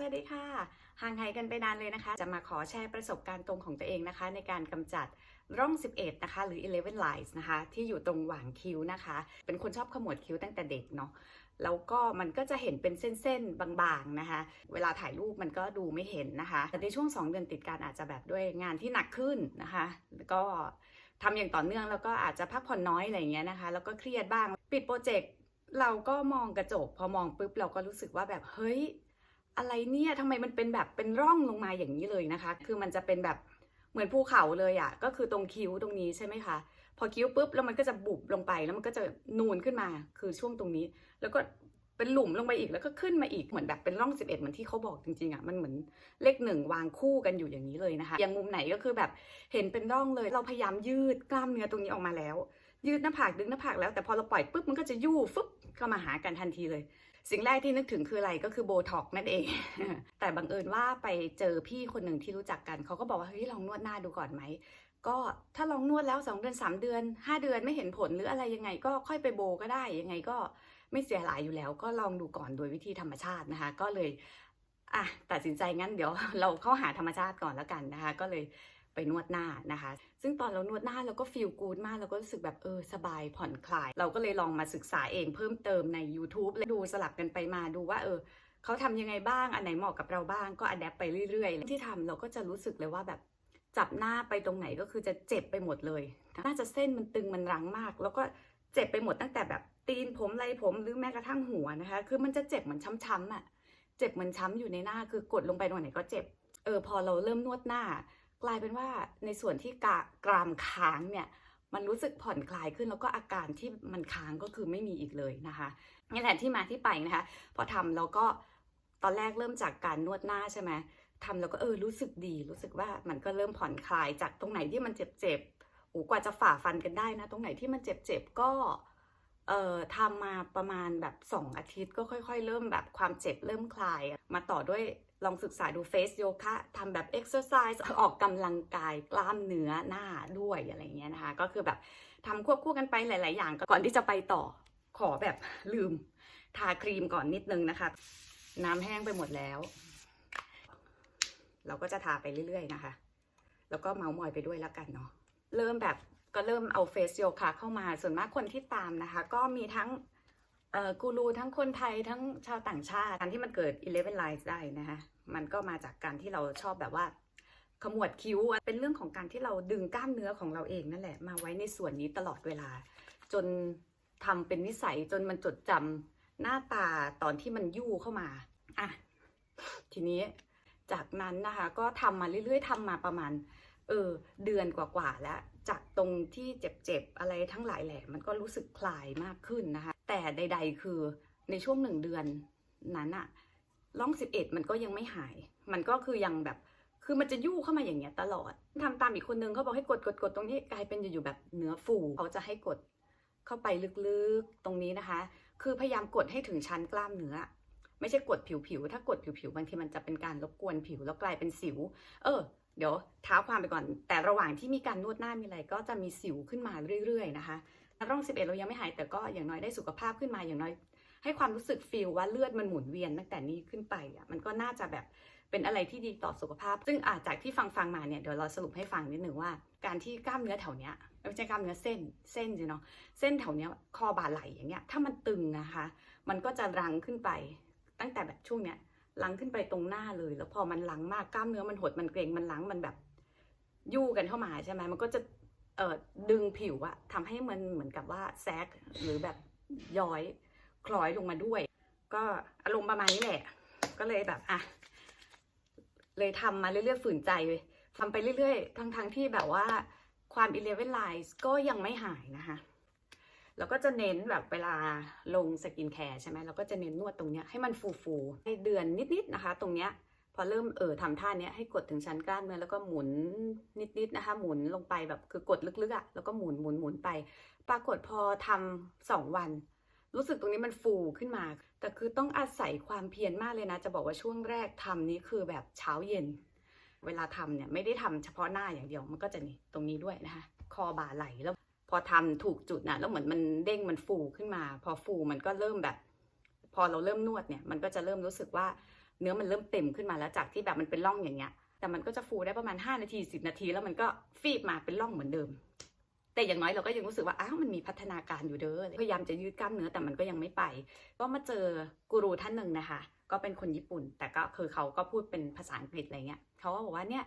สวัสดีค่ะ ห่างหายกันไปนานเลยนะคะ จะมาขอแชร์ประสบการณ์ตรงของตัวเองนะคะ ในการกำจัดร่อง 11 นะคะ หรือ 11 lines นะคะ ที่อยู่ตรงหว่างคิ้วนะคะ เป็นคนชอบขมวดคิ้วตั้งแต่เด็กเนาะแล้วก็มันก็จะเห็นเป็นเส้นๆ บางๆนะคะ เวลาถ่ายรูปมันก็ดูไม่เห็นนะคะ แต่ในช่วง 2 เดือนติดกันอาจจะแบบด้วยงานที่หนักขึ้นนะคะ แล้วก็ทำอย่างต่อเนื่องแล้วก็อาจจะพักผ่อนน้อยอะไรเงี้ยนะคะ แล้วก็เครียดบ้าง ปิดโปรเจกต์เราก็มองกระจก พอมองปุ๊บเราก็รู้สึกว่าแบบเฮ้ย อะไรเนี่ยทำไมมันเป็นแบบเป็นร่องลงมาอย่างนี้เลยนะคะ คือมันจะเป็นแบบเหมือนภูเขาเลยอะ่ะก็คือตรงคิ้วตรงนี้ใช่ไหมคะพอคิ้วปุ๊บแล้วมันก็จะบุบลงไปแล้วมันก็จะนูนขึ้นมาคือช่วงตรงนี้ แล้วก็เป็นหลุมลงไปอีกแล้วก็ขึ้นมาอีกเหมือนแบบเป็นร่อง 11 เหมือนที่เขาบอกจริงๆอะ่ะมันเหมือนเลขหนึ่งวางคู่กันอยู่อย่างนี้เลยนะคะอย่างมุมไหนก็คือแบบเห็นเป็นร่องเลย เราพยายามยืดกล้ามเนื้อตรงนี้ออกมาแล้ว ยืดหน้าผากดึงหน้าผากแล้วแต่พอเราปล่อยปุ๊บมันก็จะยู่ฟึบเข้ามาหากันทันทีเลย สิ่งแรกที่นึกถึงคืออะไรก็คือโบท็อกนั่นเอง แต่บังเอิญว่าไปเจอพี่คนหนึ่งที่รู้จักกัน เขาก็บอกว่าเฮ้ยลองนวดหน้าดูก่อนไหม ก็ถ้าลองนวดแล้ว 2 เดือน 3 เดือน 5 เดือนไม่เห็นผลหรืออะไรยังไงก็ค่อยไปโบก็ได้ยังไงก็ไม่เสียหลายอยู่แล้วก็ลองดูก่อนโดยวิธีธรรมชาตินะคะ ก็เลยอะตัดสินใจงั้นเดี๋ยวเราเข้าหาธรรมชาติก่อนแล้วกันนะคะ ก็เลย ไปนวดหน้านะคะ ซึ่งตอนเรานวดหน้าเราก็ฟีลกู๊ดมากเราก็รู้สึกแบบเออสบายผ่อนคลาย เราก็เลยลองมาศึกษาเองเพิ่มเติมใน YouTube และดูสลับกันไปมาดูว่าเออเขาทำยังไงบ้าง อันไหนเหมาะกับเราบ้างก็อัดแอปไปเรื่อยๆ ที่ทำเราก็จะรู้สึกเลยว่าแบบจับหน้าไปตรงไหนก็คือจะเจ็บไปหมดเลย น่าจะเส้นมันตึงมันรั้งมาก แล้วก็เจ็บไปหมดตั้งแต่แบบตีนผมไรผมหรือแม้กระทั่งหัวนะคะ คือมันจะเจ็บเหมือนช้ำๆอะ เจ็บเหมือนช้ำอยู่ในหน้าคือกดลงไปตรงไหนก็เจ็บ เออพอเราเริ่มนวดหน้า กลายเป็นว่าในส่วนที่กะกรามค้างเนี่ยมันรู้สึกผ่อนคลายขึ้นแล้วก็อาการที่มันค้างก็คือไม่มีอีกเลยนะคะนี่แหละที่มาที่ไปนะคะ พอทำแล้วก็ตอนแรกเริ่มจากการนวดหน้าใช่ไหมทำแล้วก็เออรู้สึกดี รู้สึกว่ามันก็เริ่มผ่อนคลายจากตรงไหนที่มันเจ็บๆโอ้กว่าจะฝ่าฟันกันได้นะ ตรงไหนที่มันเจ็บๆก็ เอ่อทำมาประมาณแบบ 2 อาทิตย์ก็ค่อยๆ เริ่มแบบความเจ็บเริ่มคลาย มาต่อด้วยลองศึกษาดูเฟสโยคะทำแบบเอ็กซ์ไซส์ออกกำลังกายกล้ามเนื้อหน้าด้วยอะไรเงี้ยนะคะ ก็คือแบบทำควบคู่กันไปหลาย ๆ อย่างก่อนที่จะไปต่อขอแบบลืมทาครีมก่อนนิดนึงนะคะ น้ำแห้งไปหมดแล้ว เราก็จะทาไปเรื่อย ๆ นะคะ แล้วก็เมาส์มอยไปด้วยแล้วกันเนาะเริ่มแบบ ก็เริ่มเอาเฟสโยคะเข้ามาส่วนมากคนที่ตามนะคะ ก็มีทั้งกูรูทั้งคนไทยทั้งชาวต่างชาติการที่มันเกิด11 lines ได้นะคะมันก็มาจากการที่เราชอบแบบว่า ขมวดคิ้วเป็นเรื่องของการที่เราดึงกล้ามเนื้อของเราเองนั่นแหละ มาไว้ในส่วนนี้ตลอดเวลา จนทำเป็นนิสัยจนมันจดจำหน้าตาตอนที่มันยู่เข้ามาอะทีนี้จากนั้นนะคะ ก็ทำมาเรื่อยๆทำมาประมาณเออเดือนกว่าๆแล้ว จากตรงที่เจ็บๆอะไรทั้งหลายแหละมันก็รู้สึกคลายมากขึ้นนะคะ แต่ใด ๆ คือในช่วงหนึ่งเดือนนั้นอะร่อง 11 มันก็ยังไม่หาย มันก็คือยังแบบ คือมันจะยู่เข้ามาอย่างเงี้ยตลอดทำตามอีกคนนึงเขาบอกให้กดกดกดตรงนี้กลายเป็นอยู่ๆแบบเนื้อฟูเขาจะให้กดเข้าไปลึกๆตรงนี้นะคะ คือพยายามกดให้ถึงชั้นกล้ามเนื้อ ไม่ใช่กดผิวๆ ถ้ากดผิวๆ บางทีมันจะเป็นการรบกวนผิวแล้วกลายเป็นสิว เออ เดี๋ยวเท้าความไปก่อน แต่ระหว่างที่มีการนวดหน้ามีอะไรก็จะมีสิวขึ้นมาเรื่อยๆนะคะร่อง 11 เรายังไม่หายแต่ก็อย่างน้อยได้สุขภาพขึ้นมาอย่างน้อย ให้ความรู้สึกฟีลว่าเลือดมันหมุนเวียนตั้งแต่นี้ขึ้นไปอะมันก็น่าจะแบบเป็นอะไรที่ดีต่อสุขภาพ ซึ่งอาจจากที่ฟังฟังๆมาเนี่ยเดี๋ยวเราสรุปให้ฟังนิดหนึ่งว่า การที่กล้ามเนื้อแถวเนี้ยไม่ใช่กล้ามเนื้อเส้นเส้นสิเนาะเส้นแถวเนี้ยคอบ่าไหล่อย่างเงี้ยถ้ามันตึงนะคะ มันก็จะรังขึ้นไปตั้งแต่แบบช่วงเนี้ย ลังขึ้นไปตรงหน้าเลย แล้วพอมันลังมากกล้ามเนื้อมันหดมันเกร็งมันลังมันแบบยู่กันเข้ามาใช่ไหมมันก็จะเอ่อดึงผิวอะทำให้มันเหมือนกับว่าแซกหรือแบบย้อยคล้อยลงมาด้วย ก็อารมณ์ประมาณนี้แหละ ก็เลยแบบอะเลยทำมาเรื่อยๆฝืนใจเลยทำไปเรื่อยๆ ทั้งๆที่แบบว่าความ11 lines ก็ยังไม่หายนะคะ แล้วก็จะเน้นแบบเวลาลงสกินแคร์ใช่ไหมเราก็จะเน้นนวดตรงเนี้ยให้มันฟูๆให้เดือนนิดๆนะคะ ตรงเนี้ยพอเริ่มเออทำท่าเนี้ยให้กดถึงชั้นกล้ามเนื้อแล้วก็หมุนนิดๆนะคะ หมุนลงไปแบบคือกดลึกๆอะ่ะแล้วก็หมุนหมุนหมุนไป ปรากฏพอทำสองวัน รู้สึกตรงนี้มันฟูขึ้นมา แต่คือต้องอาศัยความเพียรมากเลยนะ จะบอกว่าช่วงแรกทำนี้คือแบบเช้าเย็น เวลาทำเนี่ยไม่ได้ทำเฉพาะหน้าอย่างเดียวมันก็จะนี่ตรงนี้ด้วยนะคะ คอบ่าไหลแล้ว พอทำถูกจุดนะแล้วเหมือนมันเด้งมันฟูขึ้นมา พอฟูมันก็เริ่มแบบ พอเราเริ่มนวดเนี่ย มันก็จะเริ่มรู้สึกว่าเนื้อมันเริ่มเต็มขึ้นมาแล้วจากที่แบบมันเป็นร่องอย่างเงี้ย แต่มันก็จะฟูได้ประมาณ 5 นาที 10 นาที แล้วมันก็ฟีบมาเป็นร่องเหมือนเดิม แต่อย่างน้อยเราก็ยังรู้สึกว่าอ้าวมันมีพัฒนาการอยู่เด้อพยายามจะยืดกล้ามเนื้อแต่มันก็ยังไม่ไป ก็มาเจอกูรูท่านหนึ่งนะคะ ก็เป็นคนญี่ปุ่น แต่ก็คือเขาก็พูดเป็นภาษาอังกฤษอะไรเงี้ยเขาก็บอกว่าเนี่ย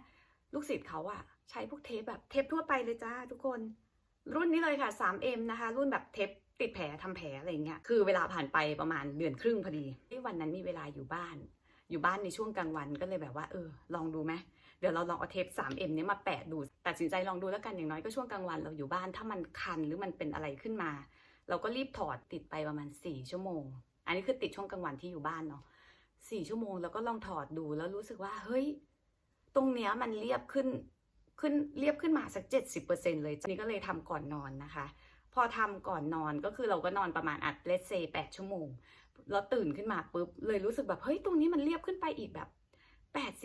ลูกศิษย์เขาอะใช้พวกเทปแบบเทปทั่วไปเลยจ้าทุกคน รุ่นนี้เลยค่ะ 3M นะคะ รุ่นแบบเทปติดแผลทำแผลอะไรเงี้ย คือเวลาผ่านไปประมาณเดือนครึ่งพอดีที่วันนั้นมีเวลาอยู่บ้าน อยู่บ้านในช่วงกลางวันก็เลยแบบว่าเออ ลองดูไหมเดี๋ยวเราลองเอาเทป 3M เนี้ยมาแปะดู ตัดสินใจลองดูแล้วกันอย่างน้อยก็ช่วงกลางวันเราอยู่บ้าน ถ้ามันคันหรือมันเป็นอะไรขึ้นมา เราก็รีบถอดติดไปประมาณ 4 ชั่วโมง อันนี้คือติดช่วงกลางวันที่อยู่บ้านเนาะ4ชั่วโมงแล้วก็ลองถอดดูแล้วรู้สึกว่าเฮ้ย ตรงเนี้ยมันเรียบขึ้น ขึ้นเรียบขึ้นมาสัก 70%เลยนี่ก็เลยทำก่อนนอนนะคะ พอทำก่อนนอนก็คือเราก็นอนประมาณอัดเลสเซแปดชั่วโมง แล้วตื่นขึ้นมาปุ๊บเลยรู้สึกแบบเฮ้ยตรงนี้มันเรียบขึ้นไปอีกแบบ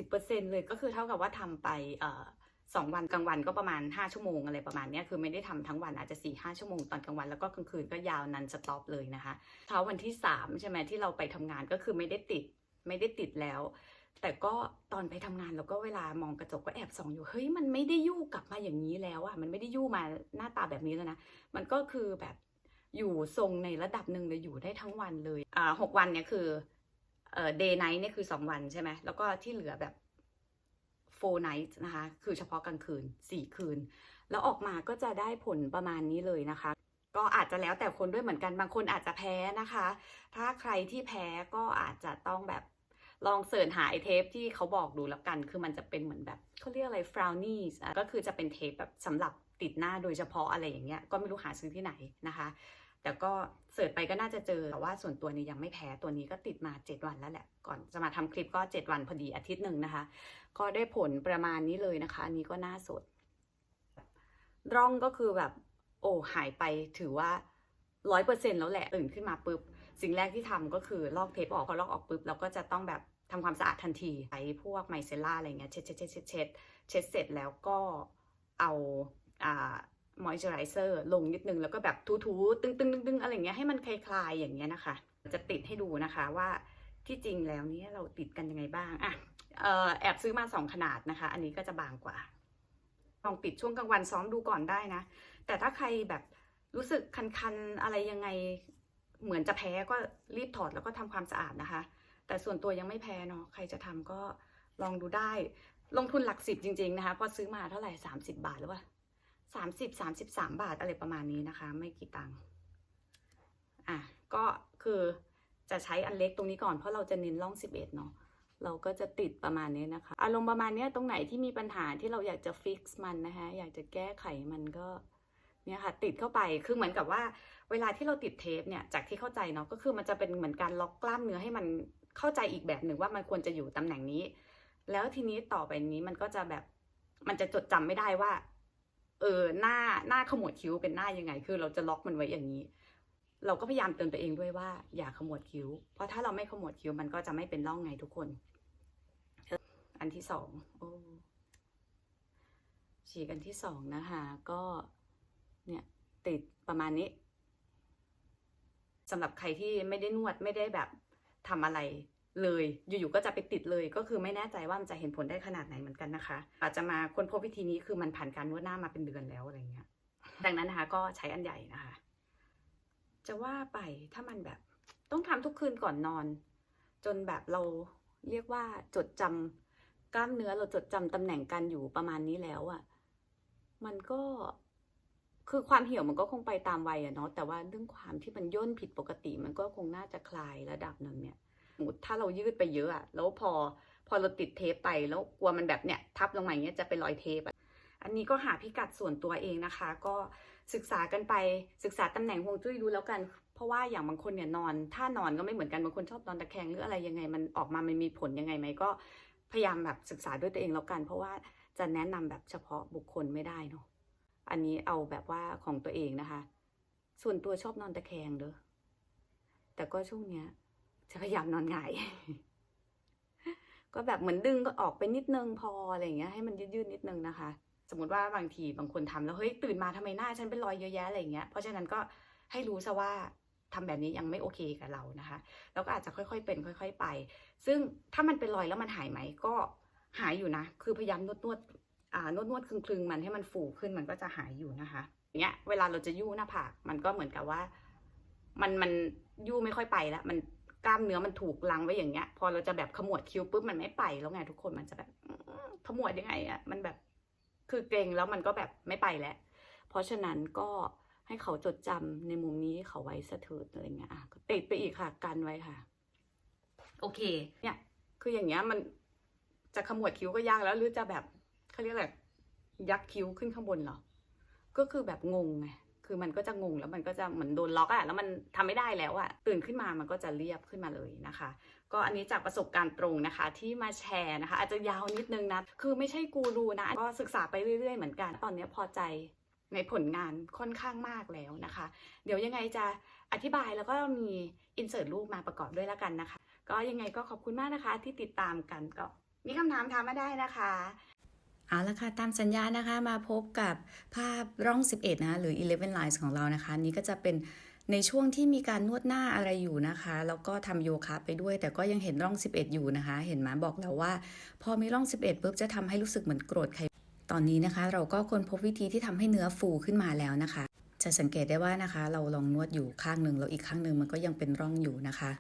80%เลยก็คือเท่ากับว่าทำไปเอ่อสองวันกลางวันก็ประมาณ 5 ชั่วโมงอะไรประมาณนี้คือไม่ได้ทำทั้งวันอาจจะ4ี่ห้าชั่วโมงตอนกลางวันแล้วก็กลางคืนก็ยาวนันสต็อปเลยนะคะเช้าวันที่ 3 ใช่ไหมที่เราไปทำงานก็คือไม่ได้ติดไม่ได้ติดแล้ว แต่ก็ตอนไปทำงานแล้วก็เวลามองกระจกก็แอบส่องอยู่เฮ้ยมันไม่ได้ยู่กลับมาอย่างนี้แล้วอะมันไม่ได้ยู่มาหน้าตาแบบนี้แล้วนะมันก็คือแบบอยู่ทรงในระดับหนึ่งเลยอยู่ได้ทั้งวันเลยอ่าหกวันเนี่ยคือเอ่อ day night เนี่ยคือสองวันใช่ไหมแล้วก็ที่เหลือแบบ four night นะคะ คือเฉพาะกลางคืนสี่คืน แล้วออกมาก็จะได้ผลประมาณนี้เลยนะคะ ก็อาจจะแล้วแต่คนด้วยเหมือนกันบางคนอาจจะแพ้นะคะ ถ้าใครที่แพ้ก็อาจจะต้องแบบ ลองเสิร์ชหาไอเทปที่เขาบอกดูแล้วกัน คือมันจะเป็นเหมือนแบบเขาเรียกอะไร frownies ก็คือจะเป็นเทปแบบสำหรับติดหน้าโดยเฉพาะอะไรอย่างเงี้ย ก็ไม่รู้หาซื้อที่ไหนนะคะ แต่ก็เสิร์ชไปก็น่าจะเจอ แต่ว่าส่วนตัวนี้ยังไม่แพ้ ตัวนี้ก็ติดมา 7 วันแล้วแหละ ก่อนจะมาทำคลิปก็ 7 วันพอดีอาทิตย์หนึ่งนะคะ ก็ได้ผลประมาณนี้เลยนะคะ อันนี้ก็น่าสด ร่องก็คือแบบ โอ้หายไปถือว่าร้อยเปอร์เซ็นแล้วแหละ ตื่นขึ้นมาปุ๊บ สิ่งแรกที่ทำก็คือลอกเทปออกพอลอกออกปุ๊บเราก็จะต้องแบบทำความสะอาดทันทีใช้พวกไมเซล่าอะไรเงี้ยเช็ดเช็ดเช็ดเช็ดเช็ดเช็ดเสร็จแล้วก็เอาอ่ามอยเจอไรเซอร์ลงนิดนึงแล้วก็แบบทูๆตึงตึงตึงตึงอะไรเงี้ยให้มันคลายๆอย่างเงี้ยนะคะ จะติดให้ดูนะคะว่าที่จริงแล้วนี้เราติดกันยังไงบ้างอะเออแอบซื้อมาสองขนาดนะคะ อันนี้ก็จะบางกว่า ลองปิดช่วงกลางวันซ้อมดูก่อนได้นะ แต่ถ้าใครแบบรู้สึกคันๆ อะไรยังไง เหมือนจะแพ้ก็รีบถอดแล้วก็ทำความสะอาดนะคะ แต่ส่วนตัวยังไม่แพ้เนาะใครจะทำก็ลองดูได้ ลงทุนหลักสิบจริง ๆนะคะ พอซื้อมาเท่าไหร่สามสิบาทหรือว่าสามสิบสามสิบสามบาทอะไรประมาณนี้นะคะ ไม่กี่ตังค์อะก็คือจะใช้อันเล็กตรงนี้ก่อนเพราะเราจะเน้นร่องสิบเอ็ดเนาะเราก็จะติดประมาณนี้นะคะ อารมณ์ประมาณนี้ตรงไหนที่มีปัญหาที่เราอยากจะฟิกซ์มันนะคะ อยากจะแก้ไขมันก็ เนี่ยค่ะติดเข้าไปคือเหมือนกับว่า เวลาที่เราติดเทปเนี่ยจากที่เข้าใจเนาะก็คือมันจะเป็นเหมือนการล็อกกล้ามเนื้อให้มันเข้าใจอีกแบบหนึ่งว่ามันควรจะอยู่ตำแหน่งนี้ แล้วทีนี้ต่อไปนี้มันก็จะแบบมันจะจดจำไม่ได้ว่า เออหน้าหน้าขมวดคิ้วเป็นหน้ายังไง คือเราจะล็อกมันไว้อย่างนี้ เราก็พยายามเตือนตัวเองด้วยว่า อย่าขมวดคิ้ว เพราะถ้าเราไม่ขมวดคิ้วมันก็จะไม่เป็นร่องไงทุกคน อันที่สองโอ้ฉีกอันที่สองนะคะ ก็ เนี่ยติดประมาณนี้สำหรับใครที่ไม่ได้นวดไม่ได้แบบทำอะไรเลย อยู่ๆก็จะไปติดเลย ก็คือไม่แน่ใจว่ามันจะเห็นผลได้ขนาดไหนเหมือนกันนะคะ อาจจะมาค้นพบวิธีนี้คือมันผ่านการนวดหน้ามาเป็นเดือนแล้วอะไรเงี้ย ดังนั้นนะคะ ก็ใช้อันใหญ่นะคะ จะว่าไปถ้ามันแบบต้องทำทุกคืนก่อนนอน จนแบบเราเรียกว่าจดจำกล้ามเนื้อเราจดจำตำแหน่งกันอยู่ประมาณนี้แล้วอะ่ะ มันก็ คือความเหี่ยวมันก็คงไปตามวัยอะเนาะแต่ว่าเรื่องความที่มันย่นผิดปกติมันก็คงน่าจะคลายระดับหนึ่งเนี่ยสมมติถ้าเรายืดไปเยอะอะแล้วพอพอเราติดเทปไปแล้วกลัวมันแบบเนี่ยทับลงมาอย่างเงี้ยจะเป็นรอยเทปอะอันนี้ก็หาพิกัดส่วนตัวเองนะคะ ก็ศึกษากันไปศึกษาตำแหน่งฮวงจุ้ยรู้แล้วกัน เพราะว่าอย่างบางคนเนี่ยนอนท่านอนก็ไม่เหมือนกันบางคนชอบนอนตะแคงหรืออะไรยังไงมันออกมามันมีผลยังไงไหมก็พยายามแบบศึกษาด้วยตัวเองแล้วกัน เพราะว่าจะแนะนำแบบเฉพาะบุคคลไม่ได้เนาะ อันนี้เอาแบบว่าของตัวเองนะคะ ส่วนตัวชอบนอนตะแคงเด้อแต่ก็ช่วงเนี้ย จะพยายามนอนหงายก็แบบเหมือนดึงก็ออกไปนิดนึงพออะไรเงี้ยให้มันยืดๆนิดนึงนะคะ สมมติว่าบางทีบางคนทำแล้วเฮ้ยตื่นมาทำไมหน้าฉันเป็นรอยเยอะแยะอะไรเงี้ยเพราะฉะนั้นก็ให้รู้ซะว่าททำแบบนี้ยังไม่โอเคกับเรานะคะ แล้วก็อาจจะค่อยๆเป็น ค่อย ๆ ไป ซึ่งถ้ามันเป็นรอยแล้วมันหายไหมก็หายอยู่นะ คือพยายามนวดนวด นวดนวดๆคลึงๆมันให้มันฟูขึ้นมันก็จะหายอยู่นะคะอย่างเงี้ยเวลาเราจะยู่หน้าผากมันก็เหมือนกับว่า มันมันยู่ไม่ค่อยไปแล้วมันกล้ามเนื้อมันถูกลังไว้อย่างเงี้ย พอเราจะแบบขมวดคิ้วปุ๊บมันไม่ไปแล้วไงทุกคนมันจะแบบอื้อขมวดยังไงอะมันแบบคือเกรงแล้วมันก็แบบไม่ไปแล้ว เพราะฉะนั้นก็ให้เขาจดจำในมุมนี้ให้เขาไว้สะเถิดอะไรเงี้ยอะก็ติดไปอีกค่ะกันไว้ค่ะ โอเค เนี่ย คืออย่างเงี้ยมันจะขมวดคิ้วก็ยากแล้วหรือจะแบบ เขาเรียกอะไรยักคิ้วขึ้นข้างบนเหรอ ก็คือแบบงงไง คือมันก็จะงงแล้วมันก็จะเหมือนโดนล็อกอะแล้วมันทำไม่ได้แล้วอะตื่นขึ้นมามันก็จะเรียบขึ้นมาเลยนะคะ ก็อันนี้จากประสบการณ์ตรงนะคะ ที่มาแชร์นะคะ อาจจะยาวนิดนึงนะ คือไม่ใช่กูรูนะ ก็ศึกษาไปเรื่อย ๆ เหมือนกัน ตอนนี้พอใจในผลงานค่อนข้างมากแล้วนะคะ เดี๋ยวยังไงจะอธิบายแล้วก็มีอินเสิร์ตรูปมาประกอบด้วยแล้วกันนะคะ ก็ยังไงก็ขอบคุณมากนะคะที่ติดตามกันก็มีคำถามถามมาได้นะคะ เอาละค่ะ ตามสัญญานะคะมาพบกับภาพร่อง 11 นะหรือ 11 lines ของเรานะคะ นี้ก็จะเป็นในช่วงที่มีการนวดหน้าอะไรอยู่นะคะ แล้วก็ทำโยคะไปด้วย แต่ก็ยังเห็นร่อง 11 อยู่นะคะ เห็นไหมบอกแล้วว่า พอมีร่อง 11ปุ๊บจะทำให้รู้สึกเหมือนโกรธใครตอนนี้นะคะ เราก็ค้นพบวิธีที่ทำให้เนื้อฟูขึ้นมาแล้วนะคะ จะสังเกตได้ว่านะคะ เราลองนวดอยู่ข้างหนึ่งแล้วอีกข้างหนึ่งมันก็ยังเป็นร่องอยู่นะคะ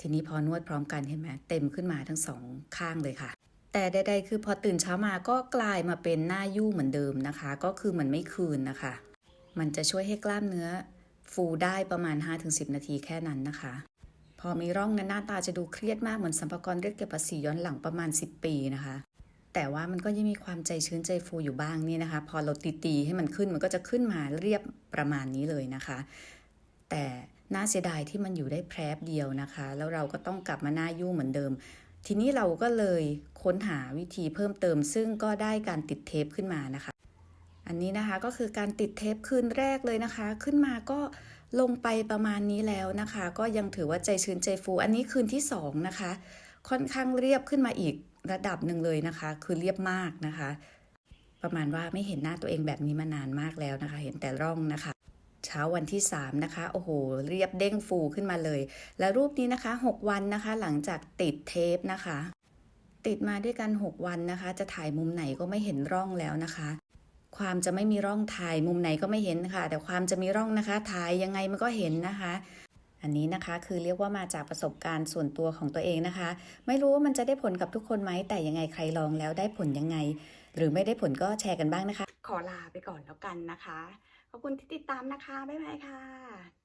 ทีนี้พอนวดพร้อมกันเห็นไหมเต็มขึ้นมาทั้งสองข้างเลยค่ะ แต่ใดๆคือพอตื่นเช้ามาก็กลายมาเป็นหน้ายู่เหมือนเดิมนะคะ ก็คือมันไม่คืนนะคะ มันจะช่วยให้กล้ามเนื้อ ฟูได้ประมาณ 5-10 นาทีแค่นั้นนะคะ พอมีร่องนั้นหน้าตาจะดูเครียดมากเหมือนสัมภากรเรียกเก็บภาษีย้อนหลังประมาณ 10 ปีนะคะ แต่ว่ามันก็ยังมีความใจชื้นใจฟูอยู่บ้างนี่นะคะ พอเราตีๆให้มันขึ้นมันก็จะขึ้นมาเรียบประมาณนี้เลยนะคะ แต่น่าเสียดายที่มันอยู่ได้แพรบเดียวนะคะ แล้วเราก็ต้องกลับมาหน้ายู่เหมือนเดิม ทีนี้เราก็เลยค้นหาวิธีเพิ่มเติม ซึ่งก็ได้การติดเทปขึ้นมานะคะ อันนี้นะคะก็คือการติดเทปคืนแรกเลยนะคะ ขึ้นมาก็ลงไปประมาณนี้แล้วนะคะ ก็ยังถือว่าใจชื้นใจฟู อันนี้คืนที่สองนะคะ ค่อนข้างเรียบขึ้นมาอีกระดับหนึ่งเลยนะคะ คือเรียบมากนะคะ ประมาณว่าไม่เห็นหน้าตัวเองแบบนี้มานานมากแล้วนะคะ เห็นแต่ร่องนะคะ เช้าวันที่ 3 นะคะ โอ้โห เรียบเด้งฟูขึ้นมาเลย และรูปนี้นะคะ 6 วันนะคะ หลังจากติดเทปนะคะ ติดมาด้วยกัน 6 วันนะคะ จะถ่ายมุมไหนก็ไม่เห็นร่องแล้วนะคะ ความจะไม่มีร่องถ่ายมุมไหนก็ไม่เห็นค่ะ แต่ความจะมีร่องนะคะ ถ่ายยังไงมันก็เห็นนะคะ อันนี้นะคะคือเรียกว่ามาจากประสบการณ์ส่วนตัวของตัวเองนะคะ ไม่รู้ว่ามันจะได้ผลกับทุกคนไหม แต่ยังไงใครลองแล้วได้ผลยังไง หรือไม่ได้ผลก็แชร์กันบ้างนะคะ ขอลาไปก่อนแล้วกันนะคะ ขอบคุณที่ติดตามนะคะ บ๊ายบายค่ะ